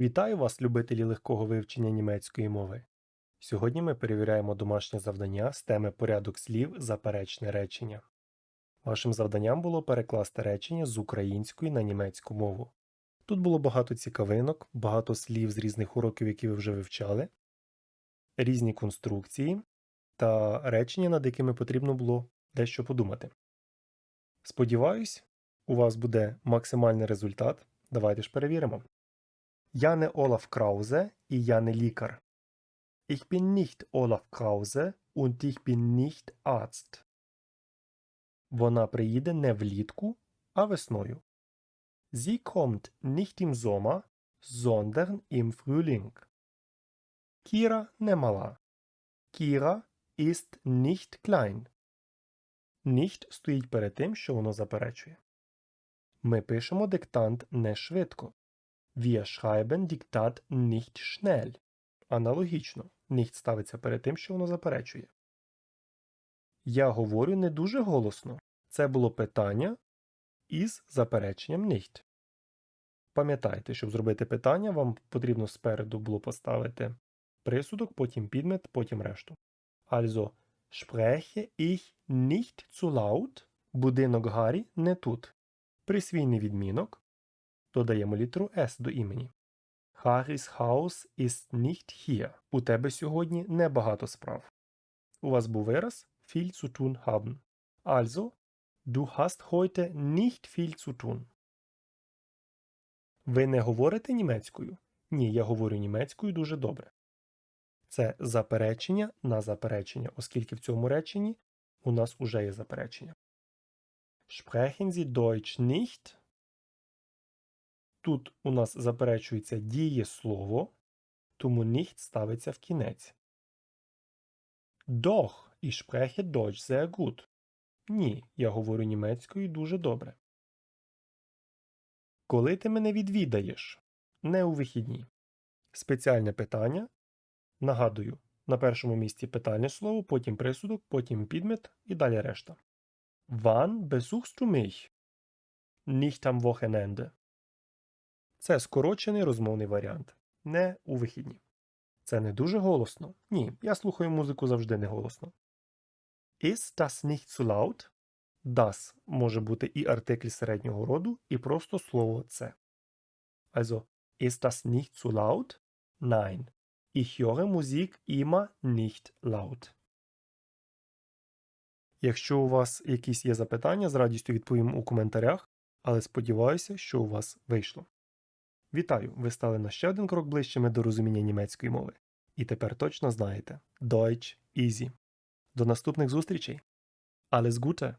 Вітаю вас, любителі легкого вивчення німецької мови. Сьогодні ми перевіряємо домашнє завдання з теми порядок слів заперечне речення. Вашим завданням було перекласти речення з української на німецьку мову. Тут було багато цікавинок, багато слів з різних уроків, які ви вже вивчали, різні конструкції та речення, над якими потрібно було дещо подумати. Сподіваюсь, у вас буде максимальний результат. Давайте ж перевіримо. Я не Олаф Краузе і я не лікар. Ich bin nicht Olaf Krause und ich bin nicht Arzt. Вона приїде не влітку, а весною. Sie kommt nicht im Sommer, sondern im Frühling. Кіра не мала. Кіра ist nicht klein. Nicht стоїть перед тим, що воно заперечує. Ми пишемо диктант не швидко. Wir schreiben Diktat nicht schnell. Аналогічно, nicht ставиться перед тим, що воно заперечує. Я говорю не дуже голосно. Це було питання із запереченням nicht. Пам'ятайте, щоб зробити питання, вам потрібно спереду було поставити присудок, потім підмет, потім решту. Also, spreche ich nicht zu laut? Будинок Гаррі не тут. Присвійний відмінок. Додаємо літеру S до імені. Harrys Haus ist nicht hier. У тебе сьогодні небагато справ. У вас був вираз viel zu tun haben. Also, du hast heute nicht viel zu tun. Ви не говорите німецькою? Ні, я говорю німецькою дуже добре. Це заперечення на заперечення, оскільки в цьому реченні у нас уже є заперечення. Sprechen Sie Deutsch nicht? Тут у нас заперечується дієслово, тому nicht ставиться в кінець. Doch, ich spreche Deutsch sehr gut. Ні, я говорю німецькою дуже добре. Коли ти мене відвідаєш? Не у вихідні. Спеціальне питання. Нагадую, на першому місці питальне слово, потім присудок, потім підмет і далі решта. Wann besuchst du mich? Nicht am Wochenende. Це скорочений розмовний варіант. Не у вихідні. Це не дуже голосно. Ні, я слухаю музику завжди не голосно. Ist das nicht zu laut? Das може бути і артикль середнього роду, і просто слово це. Also, ist das nicht zu laut? Nein. Ich höre Musik immer nicht laut. Якщо у вас якісь є запитання, з радістю відповім у коментарях, але сподіваюся, що у вас вийшло. Вітаю! Ви стали на ще один крок ближчими до розуміння німецької мови. І тепер точно знаєте Deutsch easy. До наступних зустрічей! Alles Gute!